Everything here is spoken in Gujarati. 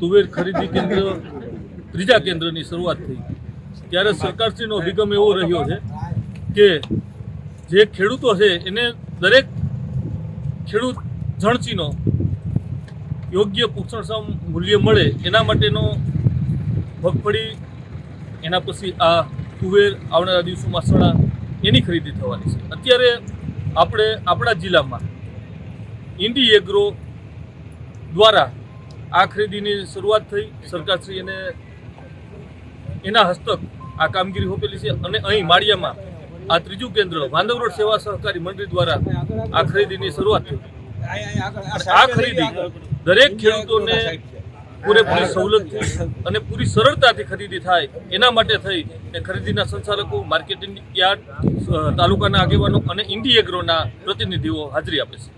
તુવેર ખરીદી કેન્દ્ર ત્રીજા કેન્દ્રની શરૂઆત થઈ. ત્યારે સરકારશ્રીનો અભિગમ એવો રહ્યો છે કે જે ખેડૂતો છે, એને દરેક ખેડૂત જણચીનો યોગ્ય પોષણક્ષમ મૂલ્ય મળે, એના માટેનો મગફળી એના પછી આ તુવેર આવનારા દિવસોમાં સણા એની ખરીદી થવાની છે. અત્યારે આપણે આપણા જિલ્લામાં ઇન્ડી એગ્રો દ્વારા આ ખરીદીની શરૂઆત થઈ. સરકારશ્રી એને એના હસ્તક આ કામગીરી સોંપેલી છે અને અહીં માળિયામાં આ ત્રીજું કેન્દ્ર વાંધવ રોડ સેવા સહકારી મંડળી દ્વારા આ ખરીદીની શરૂઆત થઈ. આ ખરીદી દરેક ખેડૂતોને પૂરેપૂરી સવલતથી અને પૂરી સરળતાથી ખરીદી થાય એના માટે થઈ એ ખરીદીના સંચાલકો, માર્કેટિંગ યાર્ડ તાલુકાના આગેવાનો અને ઇન્ડી પ્રતિનિધિઓ હાજરી આપે છે.